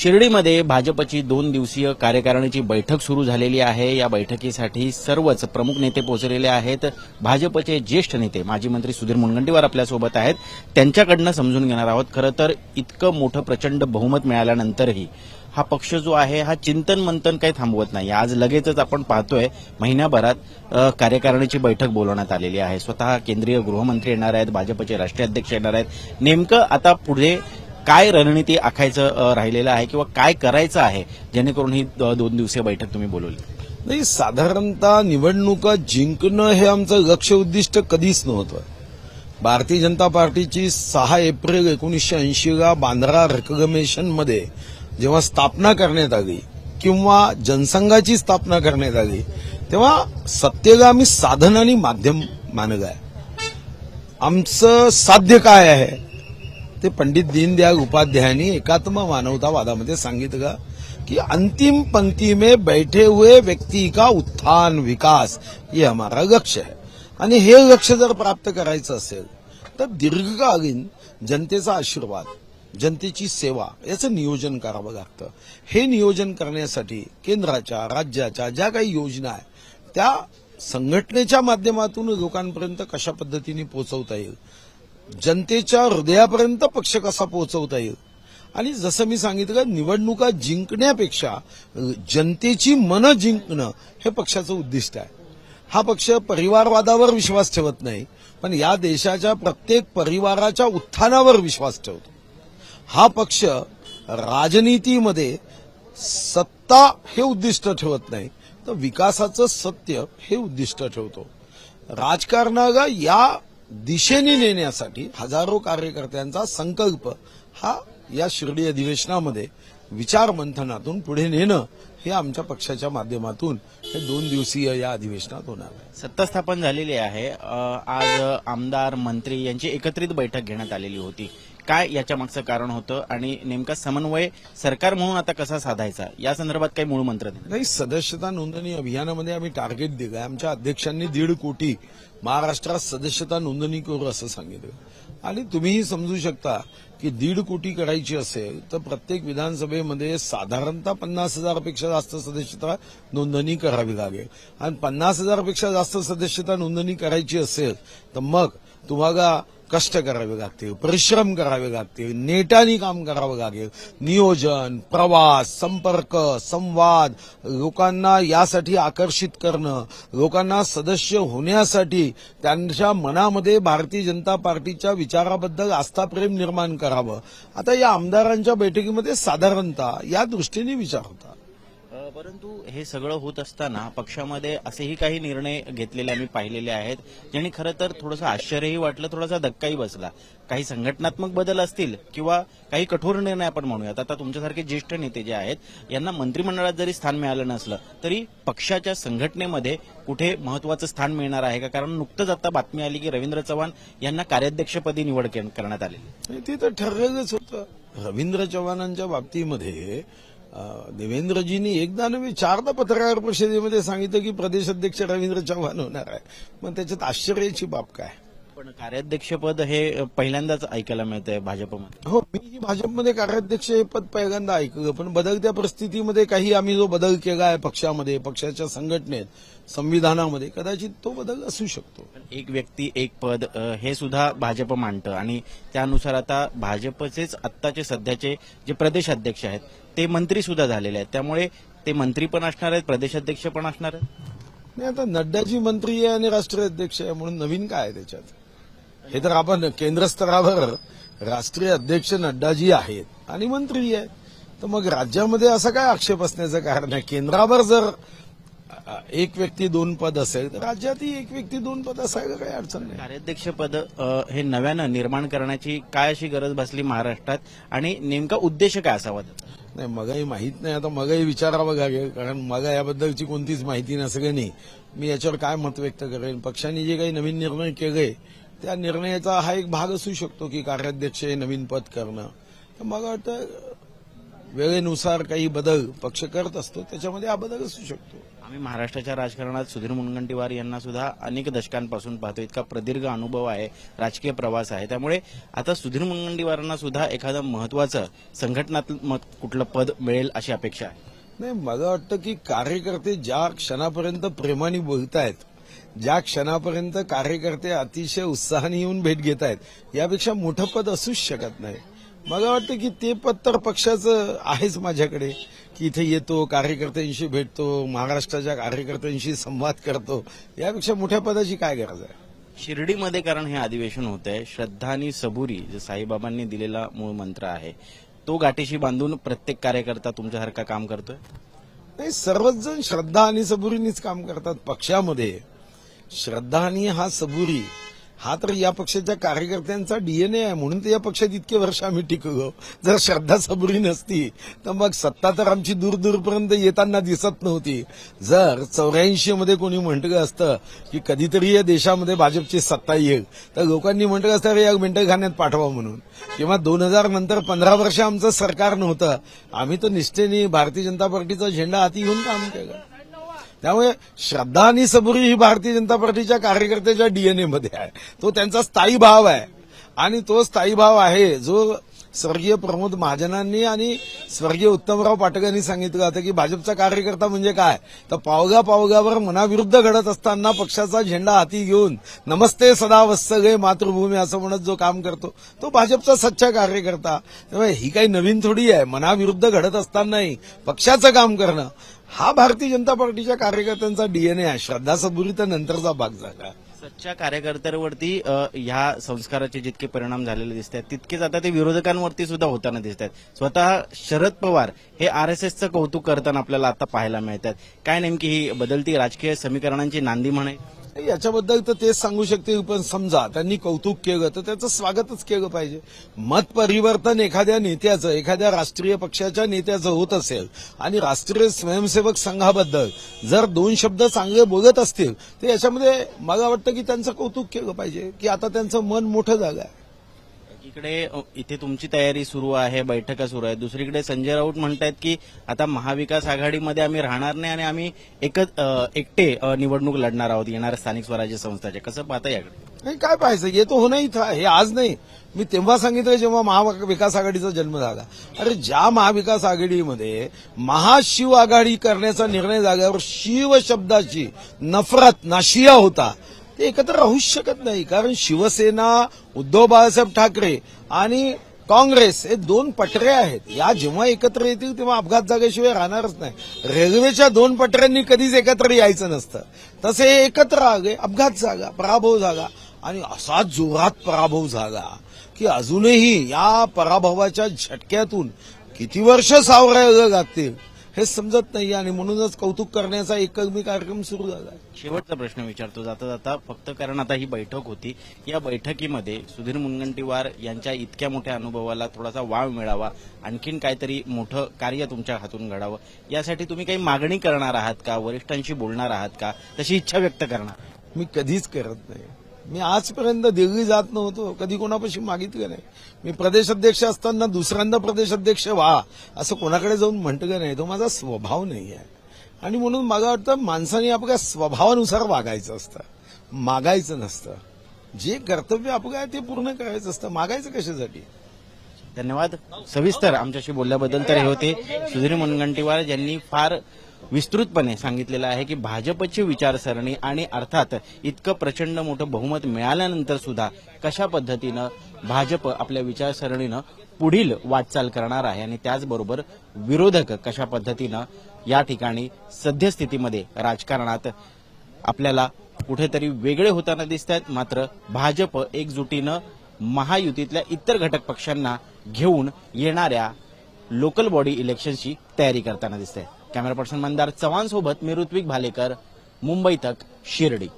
शिर्डीमध्ये भाजपची दोन दिवसीय कार्यकारिणीची बैठक सुरू झालेली आहे. या बैठकीसाठी सर्वच प्रमुख नेते पोहोचलेले आहेत. भाजपचे ज्येष्ठ नेते माजी मंत्री सुधीर मुनगंटीवार आपल्यासोबत आहेत. त्यांच्याकडनं समजून घेणार आहोत. खरं तर इतकं मोठं प्रचंड बहुमत मिळाल्यानंतरही हा पक्ष जो आहे हा चिंतन मंथन काही थांबवत नाही. आज लगेचच आपण पाहतोय महिन्याभरात कार्यकारिणीची बैठक बोलवण्यात आलेली आहे. स्वतः केंद्रीय गृहमंत्री येणार आहेत भाजपचे राष्ट्रीय अध्यक्ष येणार आहेत. नेमकं आता पुढे काय रणनीती आखायचं राहिलेलं आहे किंवा काय करायचं आहे जेणेकरून ही द- दोन दिवसीय बैठक तुम्ही बोलवली? नाही साधारणतः निवडणुका जिंकणं हे आमचं लक्ष उद्दिष्ट कधीच नव्हतं. भारतीय जनता पार्टीची सहा एप्रिल एकोणीसशे ऐंशीला बांद्रा रेकग्मेशनमध्ये जेव्हा स्थापना करण्यात आली किंवा जनसंघाची स्थापना करण्यात आली तेव्हा सत्तेला आम्ही साधन आणि माध्यम मानलं आहे आमचं साध्य काय आहे? ते पंडित दीनदयाल उपाध्यायांनी एकात्म मानवतावादामध्ये सांगितलं का? कि अंतिम पंक्ति में बैठे हुए व्यक्ति का उत्थान विकास हे हमारा लक्ष्य आहे आणि हे लक्ष जर प्राप्त करायचं असेल तर दीर्घकालीन जनतेचा आशीर्वाद जनतेची सेवा याचं नियोजन करावं लागतं. हे नियोजन करण्यासाठी केंद्राच्या राज्याच्या ज्या काही योजना आहेत त्या संघटनेच्या माध्यमातून लोकांपर्यंत कशा पद्धतीने पोहोचवता येईल? जनतेच्या हृदयापर्यंत पक्ष कसा पोहोचवता येईल? आणि जसं मी सांगितलं निवडणुका जिंकण्यापेक्षा जनतेची मनं जिंकणं हे पक्षाचं उद्दिष्ट आहे. हा पक्ष परिवारवादावर विश्वास ठेवत नाही पण या देशाच्या प्रत्येक परिवाराच्या उत्थानावर विश्वास ठेवतो. हा पक्ष राजनीतीमध्ये सत्ता हे उद्दिष्ट ठेवत नाही तर विकासाचं सत्य हे उद्दिष्ट ठेवतो. राजकारणाला या दिशेने नेण्यासाठी हजारो कार्यकर्त्यांचा संकल्प हा या शिर्डी अधिवेशनामध्ये विचार मंथनातून पुढे नेणं हे आमच्या पक्षाच्या माध्यमातून हे दोन दिवसीय या अधिवेशनात होणार आहे. सत्ता स्थापन झालेली आहे. आज आमदार मंत्री यांची एकत्रित बैठक घेण्यात आलेली होती. काय याच्या मागचं कारण होतं आणि नेमका समन्वय सरकार म्हणून आता कसा साधायचा? या संदर्भात काही मूळ मंत्र नाही सदस्यता नोंदणी अभियानामध्ये आम्ही टार्गेट दिलं आमच्या अध्यक्षांनी दीड कोटी महाराष्ट्रात सदस्यता नोंदणी करू असं सांगितलं. आणि तुम्हीही समजू शकता की दीड कोटी करायची असेल तर प्रत्येक विधानसभेमध्ये साधारणतः पन्नास हजारपेक्षा जास्त सदस्यता नोंदणी करावी लागेल. आणि पन्नास हजारपेक्षा जास्त सदस्यता नोंदणी करायची असेल तर मग तुम्हाला कष्ट करावे लागतील परिश्रम करावे लागतील नेटाने काम करावं लागेल. नियोजन प्रवास संपर्क संवाद लोकांना यासाठी आकर्षित करणं लोकांना सदस्य होण्यासाठी त्यांच्या मनामध्ये भारतीय जनता पार्टीच्या विचाराबद्दल आस्थाप्रेम निर्माण करावं. आता या आमदारांच्या बैठकीमध्ये साधारणतः या दृष्टीने विचार होता. परंतु हे सगळं होत असताना पक्षामध्ये असेही काही निर्णय घेतलेले आम्ही पाहिलेले आहेत ज्यांनी खरं तर थोडंसं आश्चर्यही वाटलं थोडासा धक्काही बसला. काही संघटनात्मक बदल असतील किंवा काही कठोर निर्णय आपण म्हणूयात. आता तुमच्यासारखे ज्येष्ठ नेते जे आहेत यांना मंत्रिमंडळात जरी स्थान मिळालं नसलं तरी पक्षाच्या संघटनेमध्ये कुठे महत्वाचं स्थान मिळणार आहे का? कारण नुकतंच आता बातमी आली की रवींद्र चव्हाण यांना कार्याध्यक्षपदी निवड करण्यात आलेली ते तर ठरलेलंच होतं. रवींद्र चव्हाणांच्या बाबतीमध्ये देवेंद्रजींनी एकदा नव्हे चारदा पत्रकार परिषदेमध्ये सांगितलं की प्रदेश अध्यक्ष रवींद्र चव्हाण होणार आहे. मग त्याच्यात आश्चर्याची बाब काय? पण कार्याध्यक्षपद हे पहिल्यांदाच ऐकायला मिळतंय भाजपमध्ये. हो मी भाजपमध्ये कार्याध्यक्ष हे पद पहिल्यांदा ऐकलं पण बदलत्या परिस्थितीमध्ये काही आम्ही जो बदल केला आहे पक्षामध्ये पक्षाच्या संघटनेत संविधानामध्ये कदाचित तो बदल असू शकतो. एक व्यक्ती एक पद हे सुद्धा भाजप मांडतं. आणि त्यानुसार आता भाजपचेच आत्ताचे सध्याचे जे प्रदेश अध्यक्ष आहेत ते मंत्री सुद्धा झालेले आहेत. त्यामुळे ते मंत्री पण असणार आहेत प्रदेशाध्यक्ष पण असणार आहेत? नाही आता नड्डाजी मंत्री आहे आणि राष्ट्रीय अध्यक्ष आहे म्हणून नवीन काय आहे त्याच्यात? हे तर आपण केंद्र स्तरावर राष्ट्रीय अध्यक्ष नड्डाजी आहेत आणि मंत्री आहे तर मग राज्यामध्ये असं काय आक्षेप असण्याचं कारण आहे? केंद्रावर जर एक व्यक्ती दोन पद असेल तर राज्यातही एक व्यक्ती दोन पद असायला काही अडचण नाही. कार्याध्यक्षपद अ, हे नव्यानं निर्माण करण्याची काय अशी गरज बसली महाराष्ट्रात? आणि नेमका उद्देश काय असावा? नाही मगाही माहीत नाही. आता मगाही विचारावं लागेल कारण मगा याबद्दलची कोणतीच माहिती नसलं नाही मी याच्यावर काय मत व्यक्त करेन? पक्षाने जे काही नवीन निर्णय केले त्या निर्णयाचा हा एक भाग असू शकतो की कार्याध्यक्ष हे नवीन पद करणं. तर मला वाटतं वेळेनुसार काही बदल पक्ष करत असतो त्याच्यामध्ये हा बदल असू शकतो. आम्ही महाराष्ट्राच्या राजकारणात सुधीर मुनगंटीवार यांना सुद्धा अनेक दशकांपासून पाहतो इतका प्रदीर्घ अनुभव आहे राजकीय प्रवास आहे. त्यामुळे आता सुधीर मुनगंटीवारांना सुद्धा एखादं महत्वाचं संघटनात्मक कुठलं पद मिळेल अशी अपेक्षा आहे. नाही मला वाटतं की कार्यकर्ते ज्या क्षणापर्यंत प्रेमाने बोलतायत ज्या क्षणापर्यंत कार्यकर्ते अतिशय उत्साहाने येऊन भेट घेत आहेत यापेक्षा मोठं पद असूच शकत नाही. मला वाटतं की ते पद तर पक्षाचं आहेच माझ्याकडे की इथे येतो कार्यकर्त्यांशी भेटतो महाराष्ट्राच्या कार्यकर्त्यांशी संवाद करतो. यापेक्षा मोठ्या पदाची काय गरज आहे? शिर्डीमध्ये कारण हे अधिवेशन होत आहे श्रद्धा आणि सबुरी जे साईबाबांनी दिलेला मूळ मंत्र आहे तो गाठीशी बांधून प्रत्येक कार्यकर्ता तुमच्यासारखा काम करतोय? नाही सर्वच जण श्रद्धा आणि सबुरीनीच काम करतात पक्षामध्ये. श्रद्धा आणि हा सबुरी. हा तर या पक्षाच्या कार्यकर्त्यांचा डीएनए आहे म्हणून तर या पक्षात इतके वर्ष आम्ही टिकलो. जर श्रद्धा सबुरी नसती तर मग सत्ता तर आमची दूर दूरपर्यंत येताना दिसत नव्हती. जर चौऱ्याऐंशी मध्ये कोणी म्हटलं असतं की कधीतरी या देशामध्ये भाजपची सत्ता येईल तर लोकांनी म्हटलं असतं "अरे, या मेंढखान्यात पाठवा म्हणून. किंवा दोन हजार नंतर पंधरा वर्ष आमचं सरकार नव्हतं आम्ही तर निष्ठेने भारतीय जनता पार्टीचा झेंडा हाती घेऊन काम केलं. त्यामुळे श्रद्धा आणि सबुरी ही भारतीय जनता पार्टीच्या कार्यकर्त्याच्या डीएनए मध्ये आहे. तो त्यांचा स्थायी भाव आहे. आणि तो स्थायी भाव आहे जो स्वर्गीय प्रमोद महाजनांनी आणि स्वर्गीय उत्तमराव पाटक यांनी सांगितलं होतं की भाजपचा कार्यकर्ता म्हणजे काय? तर पावगा पावगावर मनाविरुद्ध घडत असताना पक्षाचा झेंडा हाती घेऊन नमस्ते सदा वत्सगे मातृभूमी असं म्हणत जो काम करतो तो भाजपचा सच्चा कार्यकर्ता. त्यामुळे ही काही नवीन थोडी आहे. मनाविरुद्ध घडत असतानाही पक्षाचं काम करणं हा भारतीय जनता पार्टीच्या कार्यकर्त्यांचा डीएनए आहे. श्रद्धा सबुरी तर नंतरचा भाग झाला. सच्च्या कार्यकर्त्यांवरती ह्या संस्काराचे जितके परिणाम झालेले दिसत आहेत तितकेच आता ते विरोधकांवरती सुद्धा होताना दिसत आहेत स्वतः शरद पवार हे आरएसएसचं कौतुक करताना आपल्याला आता पाहायला मिळतात काय नेमकी ही बदलती राजकीय समीकरणांची नांदी म्हणे? याच्याबद्दल तर तेच सांगू शकते पण समजा त्यांनी कौतुक केलं तर त्याचं स्वागतच केलं पाहिजे. मत परिवर्तन एखाद्या नेत्याचं एखाद्या राष्ट्रीय पक्षाच्या नेत्याचं होत असेल आणि राष्ट्रीय स्वयंसेवक संघाबद्दल जर दोन शब्द चांगले बोलत असतील तर याच्यामध्ये मला वाटतं की त्यांचं कौतुक केलं पाहिजे की आता त्यांचं मन मोठं झालं आहे इकडे इथे तुमची तयारी सुरू आहे बैठका सुरू आहेत. दुसरीकडे संजय राऊत म्हणतायत की आता महाविकास आघाडीमध्ये आम्ही राहणार नाही आणि आम्ही एकच एकटे निवडणूक लढणार आहोत येणाऱ्या स्थानिक स्वराज्य संस्थाचे. कसं पाहता याकडे? नाही काय पाहायचं? हे तो होणं इथं हे आज नाही. मी तेव्हा सांगितलं जेव्हा महाविकास आघाडीचा जन्म झाला. अरे ज्या महाविकास आघाडीमध्ये महाशिव आघाडी करण्याचा निर्णय झाल्यावर शिव शब्दाची नफरत नाशिया होता. ते एकत्र राहूच शकत नाही. कारण शिवसेना उद्धव बाळासाहेब ठाकरे आणि काँग्रेस हे दोन पटरे आहेत. या जेव्हा एकत्र येतील तेव्हा अपघात जागेशिवाय राहणारच नाही. रेल्वेच्या दोन पटऱ्यांनी कधीच एकत्र यायचं नसतं. तसे एकत्र आगे अपघात जागा पराभव जागा आणि असा जोरात पराभव झाला की अजूनही या पराभवाच्या झटक्यातून किती वर्ष सावरायला जातील हे समजत नाही आणि म्हणूनच कौतुक करण्याचा एकमेव कार्यक्रम सुरू झाला. शेवटचा प्रश्न विचारतो. जाता जाता फक्त कारण आता ही बैठक होती. या बैठकीमध्ये सुधीर मुनगंटीवार यांच्या इतक्या मोठ्या अनुभवाला थोडासा वाव मिळावा. आणखीन काहीतरी मोठं कार्य तुमच्या हातून घडावं. यासाठी तुम्ही काही मागणी करणार आहात का? वरिष्ठांशी बोलणार आहात का? तशी इच्छा व्यक्त करणार. मी कधीच करत नाही. मी आजपर्यंत दिल्ली जात नव्हतो. कधी कोणापाशी मागितलं नाही. मी प्रदेशाध्यक्ष असताना दुसऱ्यांदा प्रदेशाध्यक्ष व्हा असं कोणाकडे जाऊन म्हटलं नाही. तो माझा स्वभाव नाही आहे. आणि म्हणून मला वाटतं माणसाने आपल्या स्वभावानुसार वागायचं असतं. मागायचं नसतं. जे कर्तव्य आपलं आहे ते पूर्ण करायचं असतं. मागायचं कशासाठी? धन्यवाद. सविस्तर आमच्याशी बोलल्याबद्दल तर हे होते. सुधीर मुनगंटीवार ज्यांनी फार विस्तृतपणे सांगितलेलं आहे की भाजपची विचारसरणी आणि अर्थात इतकं प्रचंड मोठं बहुमत मिळाल्यानंतर सुद्धा कशा पद्धतीनं भाजप आपल्या विचारसरणीनं पुढील वाटचाल करणार आहे आणि त्याचबरोबर विरोधक कशा पद्धतीनं या ठिकाणी सद्यस्थितीमध्ये राजकारणात आपल्याला कुठेतरी वेगळे होताना दिसत आहेत मात्र भाजप एकजुटीनं महायुतीतल्या इतर घटक पक्षांना घेऊन येणाऱ्या लोकल बॉडी इलेक्शनची तयारी करताना दिसते कॅमेरा पर्सन मंदार चव्हाण सोबत मी ऋत्विक भालेकर मुंबई तक शिर्डी.